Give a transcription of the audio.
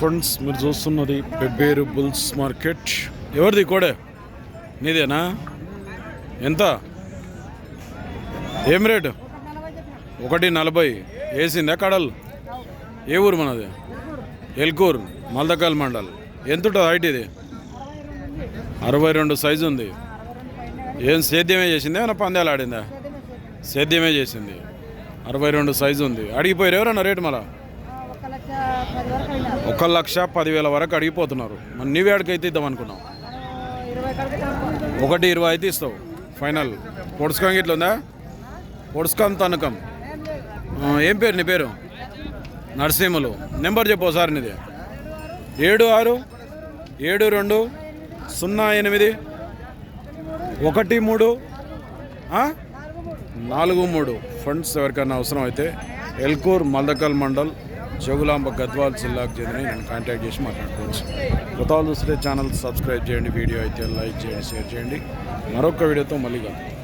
Friends మీరు చూస్తున్నది Pebbair bulls market. ఎవరిది కోడే? నీదేనా? ఎంత? ఏం రేటు? ఒకటి నలభై. వేసిందా కడలు? ఏ ఊరు మనది? ఎల్కూర్ మల్దకాల్ మండల్. ఎంత ఉంటుంది హైట్ ఇది? అరవై రెండు సైజు ఉంది. ఏం సేద్యమే చేసిందా? ఏమైనా పందాలు ఆడిందా? సేద్యమే చేసింది. అరవై రెండు సైజు ఉంది. అడిగిపోయారు ఎవరన్నా రేటు మళ్ళా? ఒక లక్ష పదివేల వరకు అడిగిపోతున్నారు. మరి నీవే అడిగైతే ఇద్దాం అనుకున్నావు. కడికి ఒకటి ఇరవై అయితే ఇస్తావు. ఫైనల్. పొడుచుకోం ఇట్లా ఉందా? పొడుచుకోం తనకం ఏం పేరు నీ పేరు? నరసింహలు. నెంబర్ చెప్పు ఒకసారి నీది. ఏడు ఆరు ఏడు రెండు సున్నా ఎనిమిది ఒకటి మూడు? నాలుగు మూడు. ఫండ్స్ ఎవరికైనా అవసరం అయితే ఎల్కూర్ మల్దకల్ మండల్ జోగులాంబ గద్వాల్ జిల్లాకు చెందిన నేను కాంటాక్ట్ చేసి మాట్లాడుకోవచ్చు. కొత్త చూస్తే ఛానల్ సబ్స్క్రైబ్ చేయండి వీడియో అయితే లైక్ చేయండి షేర్ చేయండి. మరొక వీడియోతో మళ్ళీ కలుగుతాం